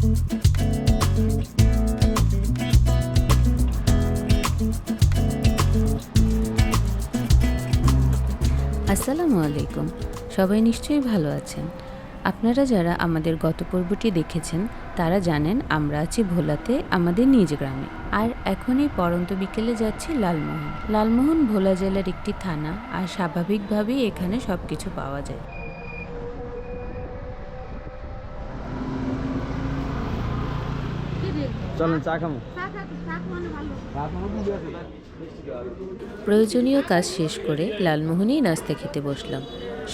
আসসালামু আলাইকুম। সবাই নিশ্চয়ই ভালো আছেন। আপনারা যারা আমাদের গত পর্বটি দেখেছেন, তারা জানেন আমরা আছি ভোলাতে, আমাদের নিজ গ্রামে। আর এখনই পরন্ত বিকেলে যাচ্ছি লালমোহন। লালমোহন ভোলা জেলার একটি থানা, আর স্বাভাবিকভাবেই এখানে সব কিছু পাওয়া যায়। প্রয়োজনীয় কাজ শেষ করে লালমোহনেই নাস্তা খেতে বসলাম।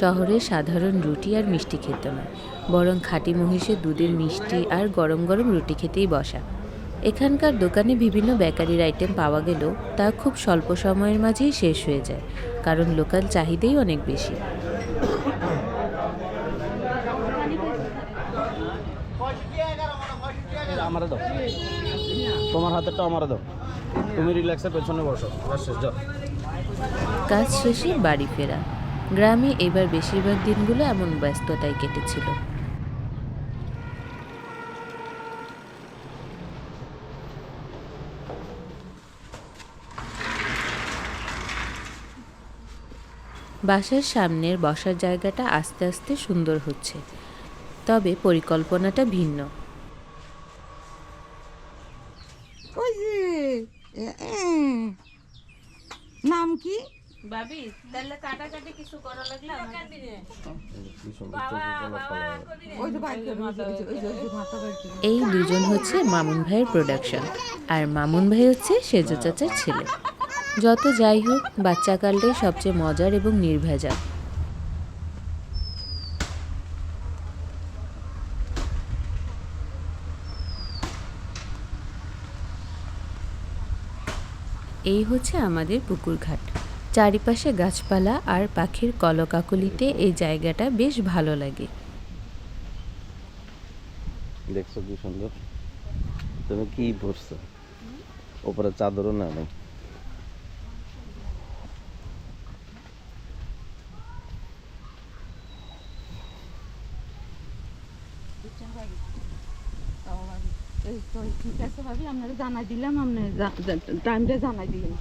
শহরের সাধারণ রুটি আর মিষ্টি খেতে নয় বরং খাঁটি মহিষের দুধের মিষ্টি আর গরম গরম রুটি খেতেই বসা। এখানকার দোকানে বিভিন্ন বেকারির আইটেম পাওয়া গেলেও তা খুব স্বল্প সময়ের মাঝেই শেষ হয়ে যায়, কারণ লোকাল চাহিদাই অনেক বেশি। তোমার হাতেরটা আমারে দাও। তুমি রিল্যাক্সের পেছনে বসো। যাও। কাজ শেষে বাড়ি ফেরা। গ্রামে এবার বেশিরভাগ দিনগুলো এমন ব্যস্ততায় কেটেছিল। বাসার সামনের বসার জায়গাটা আস্তে আস্তে সুন্দর হচ্ছে। তবে পরিকল্পনাটা ভিন্ন। ওই যে নাম কি? ভাবি তাহলে কাটাকাটি কিছু করা লাগলে এই দুজন হচ্ছে মামুন ভাইয়ের প্রোডাকশন আর মামুন ভাই হচ্ছে সেজো চাচার ছেলে। যত যাই হোক বাচ্চাকালটাই সবচেয়ে মজার এবং নির্ভেজাল। এই হচ্ছে আমাদের পুকুর ঘাট চারিপাশে গাছপালা আর পাখির কলকাকলিতে এই জায়গাটা বেশ ভালো লাগে। দেখছ কি সুন্দর? তুমি কি পরছো? ওপরে চাদরও না নেই এই তো ঠিক আছে আপনারা দিলাম, আপনি টাইমটা জানাই দিলেন।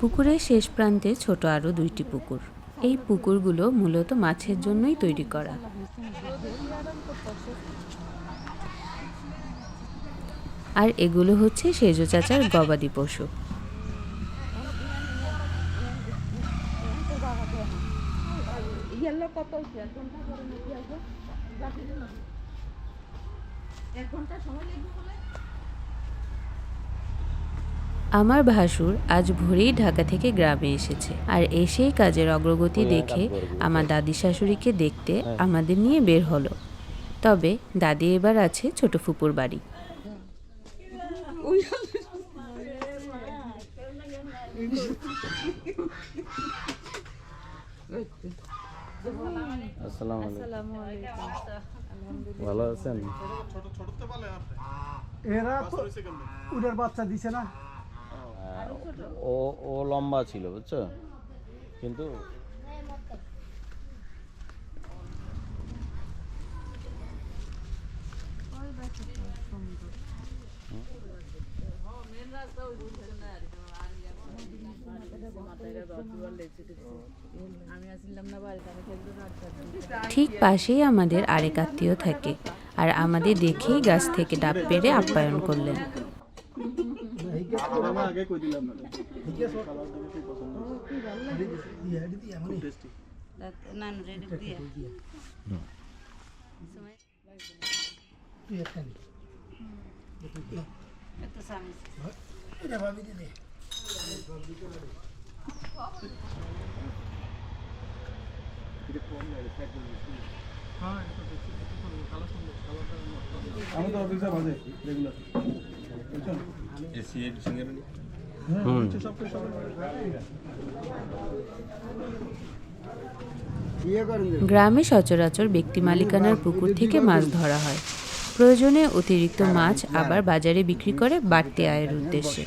পুকুরের শেষ প্রান্তে ছোট আরও দুইটি পুকুর। এই পুকুরগুলো মূলত মাছের জন্যই তৈরি করা। আর এগুলো হচ্ছে সেজো চাচার গবাদি পশু। কত হচ্ছে এক ঘণ্টা পরে নাকি আসবে? এক ঘণ্টা সময় লাগবে বলে? আমার ভাসুর আজ ভোরেই ঢাকা থেকে গ্রামে এসেছে আর এসেই কাজের অগ্রগতি দেখে আমার দাদি শাশুড়িকে দেখতে আমাদের নিয়ে বের হলো। তবে দাদি এবার আছে ছোট ফুপুর বাড়ি। আসসালামু আলাইকুম। ভালো আছেন? এরা তো উডের বাচ্চা দিছে না। ও ও লম্বা ছিল বুঝছ? কিন্তু ঠিক পাশেই আমাদের আরেক আত্মীয় থাকে আর আমাদের দেখেই গাছ থেকে ডাব পেরে আপ্যায়ন করলেন ভাবি দে দে। আমি তো অফিসে বাজে রেগুলার বুঝছেন? হুম। গ্রামে সচরাচর ব্যক্তি মালিকানার পুকুর থেকে মাছ ধরা হয়। প্রয়োজনে অতিরিক্ত মাছ আবার বাজারে বিক্রি করে বাড়তি আয়ের উদ্দেশ্যে।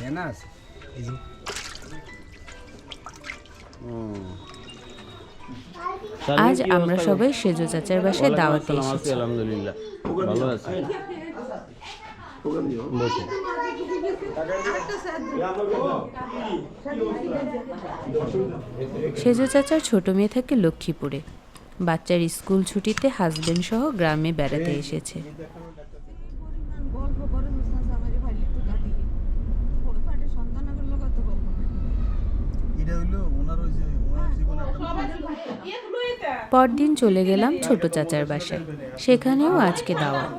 আজ আমরা সবাই সেজো চাচার বাসায় দাওয়াতে এসেছি আলহামদুলিল্লাহ। ভালো আছি। সেজো চাচার ছোট মেয়ে থাকে লক্ষ্মীপুরে। বাচ্চার স্কুল ছুটিতে হাজবেন্ড সহ গ্রামে বেড়াতে এসেছে। এটা ওনার ওই যে ওনার জীবনে একটা পরদিন চলে গেলাম ছোট চাচার বাসায়। সেখানেও আজকে দাওয়াত।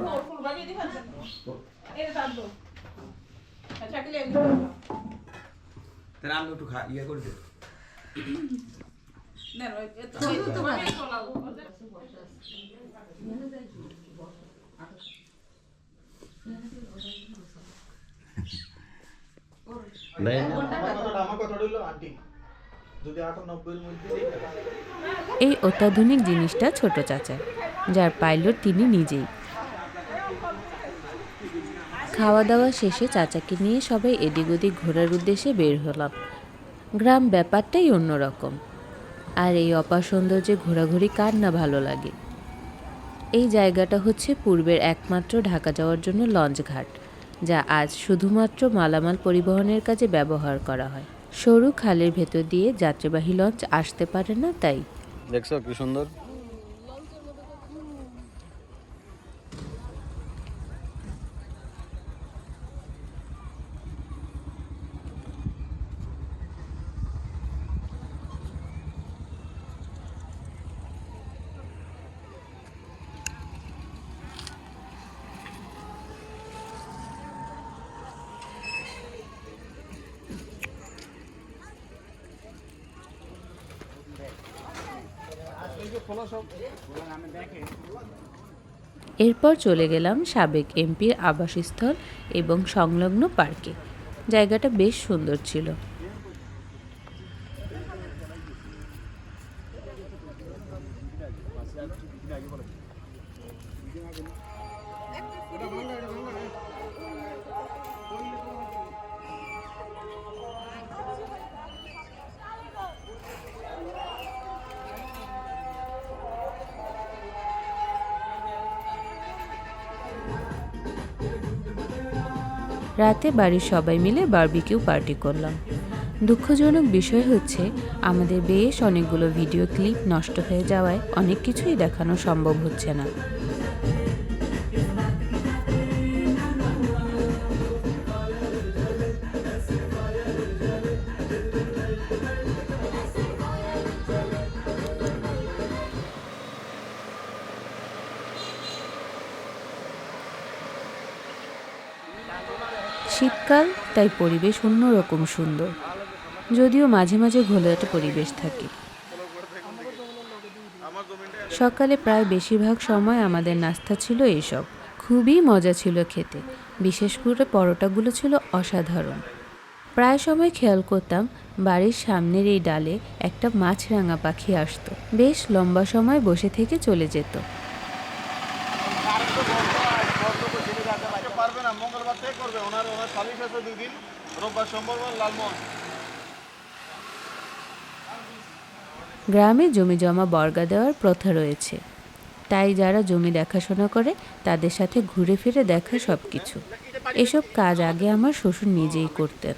তাহলে এই অত্যাধুনিক জিনিসটা ছোট চাচা, যার পাইলট তিনি নিজেই। খাওয়া দাওয়া শেষে চাচাকে নিয়ে সবাই এদিক ওদিক ঘোরার উদ্দেশ্যে বের হলাম। গ্রাম ব্যাপারটাই অন্যরকম। আর এই অপার সৌন্দর্যে ঘোরাঘুরি কার না ভালো লাগে? এই জায়গাটা হচ্ছে পূর্বের একমাত্র ঢাকা যাওয়ার জন্য লঞ্চ ঘাট যা আজ শুধুমাত্র মালামাল পরিবহনের কাজে ব্যবহার করা হয়। সরু খালের ভেতর দিয়ে যাত্রীবাহী লঞ্চ আসতে পারে না তাই। দেখছ কি সুন্দর? এরপর চলে গেলাম সাবেক এমপির আবাসস্থল এবং সংলগ্ন পার্কে। জায়গাটা বেশ সুন্দর ছিল। রাতে বাড়ির সবাই মিলে বার্বিকিউ পার্টি করলাম। দুঃখজনক বিষয় হচ্ছে, আমাদের বেশ অনেকগুলো ভিডিও ক্লিপ নষ্ট হয়ে যাওয়ায় অনেক কিছুই দেখানো সম্ভব হচ্ছে না। শীতকাল, তাই পরিবেশ অন্যরকম সুন্দর। যদিও মাঝে মাঝে ঘোলাটে পরিবেশ থাকে। সকালে প্রায় বেশিরভাগ সময় আমাদের নাস্তা ছিল এসব। খুবই মজা ছিল খেতে। বিশেষ করে পরোটাগুলো ছিল অসাধারণ। প্রায় সময় খেয়াল করতাম, বাড়ির সামনের এই ডালে একটা মাছরাঙা পাখি আসতো। বেশ লম্বা সময় বসে থেকে চলে যেত পারবে করবে, ওনার ওনার রোববার সোমবার লালমোহন। গ্রামে জমি জমা বর্গা দেওয়ার প্রথা রয়েছে। তাই যারা জমি দেখাশোনা করে, তাদের সাথে ঘুরে ফিরে দেখা সব কিছু এসব কাজ আগে আমার শ্বশুর নিজেই করতেন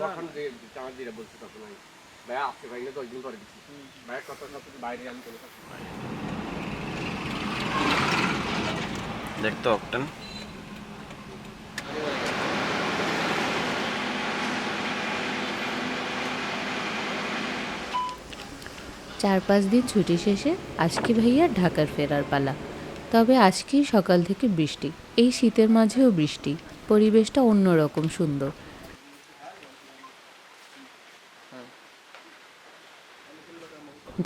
যখন যে দিরা বলছে তখন আমি। ভাইয়া আসতে পারি না দশ দিন পরে দিচ্ছি ভাইয়া কত বাইরে আমি চলে। দেখতো অকটেন। চার পাঁচ দিন ছুটি শেষে আজকে ভাইয়া ঢাকার ফেরার পালা। তবে আজকেই সকাল থেকে বৃষ্টি। এই শীতের মাঝেও বৃষ্টি। পরিবেশটা অন্যরকম সুন্দর।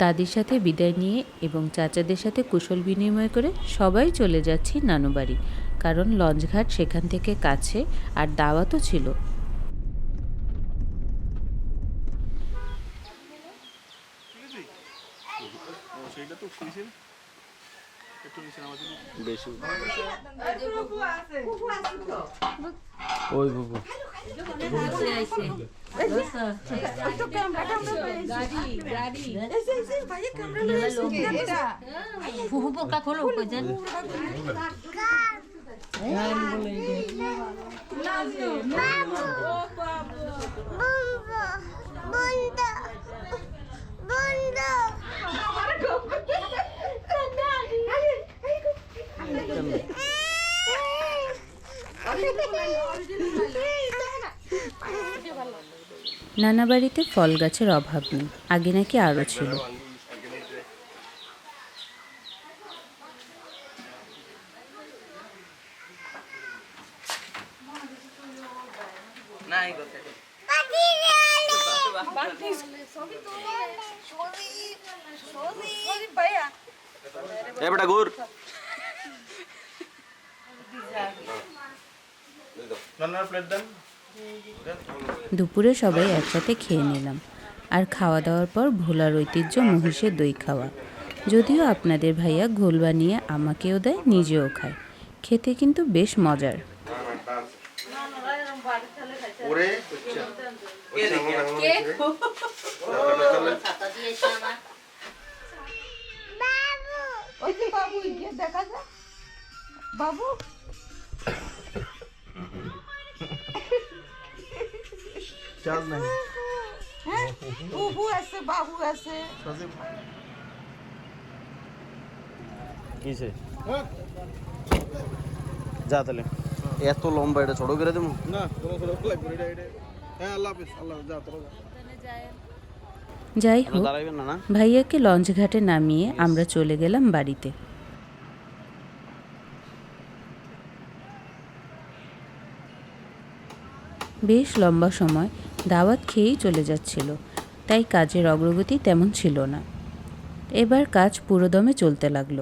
দাদির সাথে বিদায় নিয়ে এবং চাচাদের সাথে কুশল বিনিময় করে সবাই চলে যাচ্ছি নানুবাড়ি। কারণ লঞ্চঘাট সেখান থেকে কাছে আর দাওয়াতও ছিল। সেইটা তো বেশি। ফুফু আছে ফুফু ওই বুবু গাড়ি গাড়ি এসে নানা বাড়িতে ফল গাছের অভাব নেই আগে নাকি আরও ছিল। এ বেটা ঘুর। দুপুরে সবাই একসাথে খেয়ে নিলাম। আর খাওয়া দাওয়ার পর ভোলার ঐতিহ্য মহিষের দই খাওয়া। যদিও আপনাদের ভাইয়া ঘোল বানিয়ে আমাকেও দেয় নিজেও খায়। খেতে কিন্তু বেশ মজার। বাবু চাল নাই। হ্যাঁ বুবু আছে বাবু আছে। কিসে যা তাহলে। এত লম্বা এটা ছোট করে দেবো? না হ্যাঁ আল্লাহ হাফিজ আল্লাহ যা তোরা। যাই হোক ভাইয়াকে লঞ্চ ঘাটে নামিয়ে আমরা চলে গেলাম বাড়িতে। বেশ লম্বা সময় দাওয়াত খেয়েই চলে যাচ্ছিল, তাই কাজের অগ্রগতি তেমন ছিল না। এবার কাজ পুরোদমে চলতে লাগল।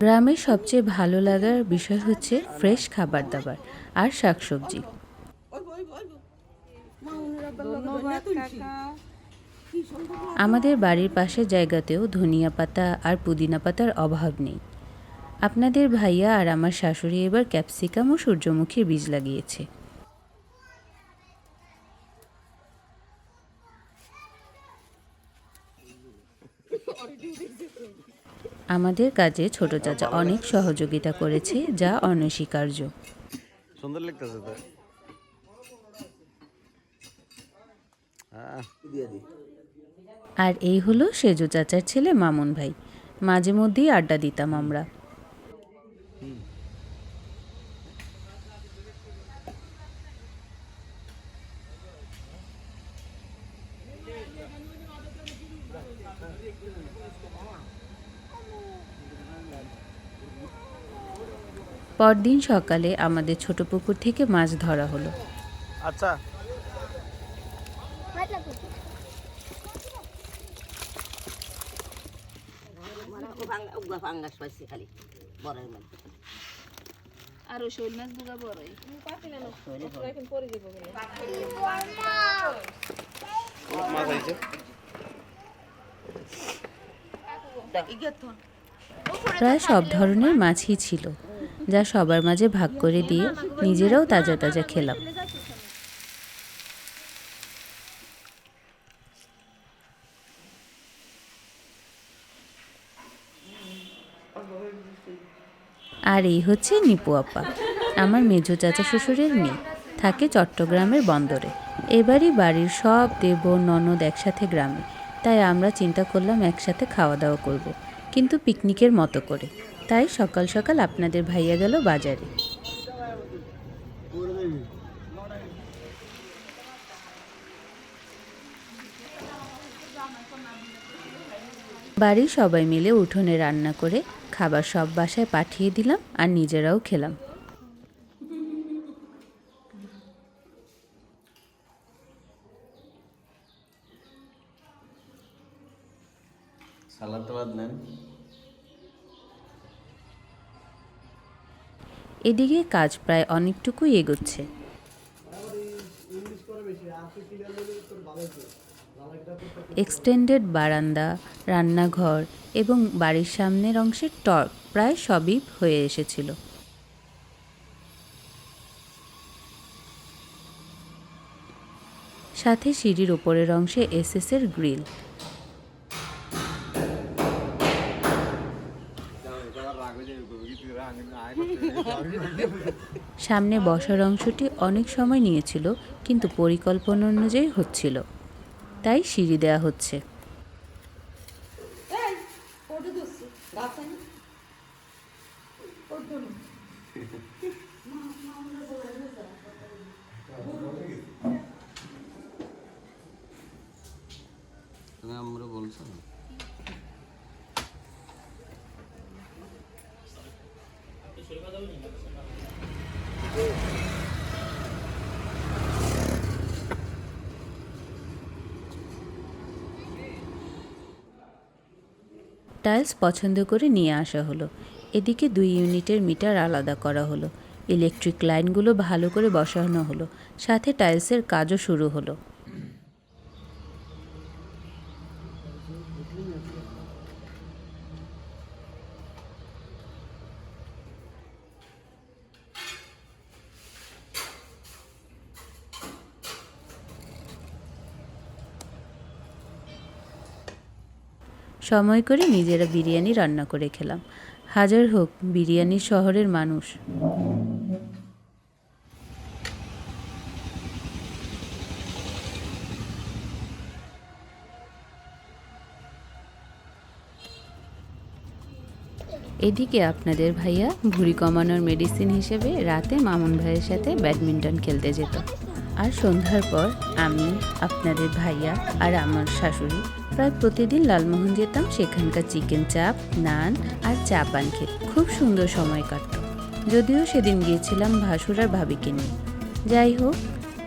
গ্রামের সবচেয়ে ভালো লাগার বিষয় হচ্ছে ফ্রেশ খাবার দাবার আর শাকসবজি। আমাদের বাড়ির পাশের জায়গাতেও ধনিয়া পাতা আর পুদিনা পাতার অভাব নেই। আপনাদের ভাইয়া আর আমার শাশুড়ি এবার ক্যাপসিকাম ও সূর্যমুখীর বীজ লাগিয়েছে। আমাদের কাজে ছোট চাচা অনেক সহযোগিতা করেছে যা অনস্বীকার্য। সুন্দর লাগতেছে তো। আর এই হলো সেজো চাচার ছেলে মামুন ভাই। মাঝে মধ্যেই আড্ডা দিতাম আমরা। পরদিন সকালে আমাদের ছোট পুকুর থেকে মাছ ধরা হলো। আচ্ছা। আর শৈল মাছ দুগা মাছ আইছে প্রায় সব ধরনের মাছই ছিল। যা সবার মাঝে ভাগ করে দিয়ে নিজেরাও তাজা তাজা খেলাম। আর এই হচ্ছে নিপু আপা, আমার মেজো চাচা শ্বশুরের মেয়ে। থাকে চট্টগ্রামের বন্দরে। এবারই বাড়ির সব দেব, ননদ একসাথে গ্রামে। তাই আমরা চিন্তা করলাম একসাথে খাওয়া দাওয়া করব। কিন্তু পিকনিকের মতো করে। তাই সকাল সকাল আপনাদের ভাইয়া গেল বাজারে। বাড়ির সবাই মিলে উঠোনে রান্না করে খাবার সব বাসায় পাঠিয়ে দিলাম আর নিজেরাও খেলাম। সালাদ নেন। এদিকে কাজ প্রায় অনেকটুকুই এগোচ্ছে। এক্সটেন্ডেড বারান্দা, রান্নাঘর এবং বাড়ির সামনের অংশের টর্ক প্রায় সবই হয়ে এসেছিল। সাথে সিঁড়ির ওপরের অংশে এসএসের গ্রিল। সামনে বসার অংশটি অনেক সময় নিয়েছিল কিন্তু পরিকল্পনা অনুযায়ী হচ্ছিল। তাই সিঁড়ি দেওয়া হচ্ছে। তুমি আমরা বলছো। টাইলস পছন্দ করে নিয়ে আসা হলো। এদিকে দুই ইউনিটের মিটার আলাদা করা হলো। ইলেকট্রিক লাইনগুলো ভালো করে বসানো হলো। সাথে টাইলসের কাজও শুরু হলো। সময় করে নিজেরা বিরিয়ানি রান্না করে খেলাম। হাজার হোক, বিরিয়ানি শহরের মানুষ। এদিকে আপনাদের ভাইয়া ভুঁড়ি কমানোর মেডিসিন হিসেবে রাতে মামুন ভাইয়ের সাথে ব্যাডমিন্টন খেলতে যেত। আর সন্ধ্যার পর আমি, আপনাদের ভাইয়া আর আমার শাশুড়ি প্রায় প্রতিদিন লালমোহন যেতাম সেখানকার চিকেন চাপ, নান আর চা পান খেতে। খুব সুন্দর সময় কাটত। যদিও সেদিন গিয়েছিলাম ভাসুর আর ভাবিকে নিয়ে। যাই হোক,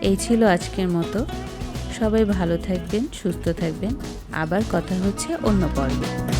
এই ছিল আজকের মতো। সবাই ভালো থাকবেন, সুস্থ থাকবেন। আবার কথা হচ্ছে অন্য পর্বে।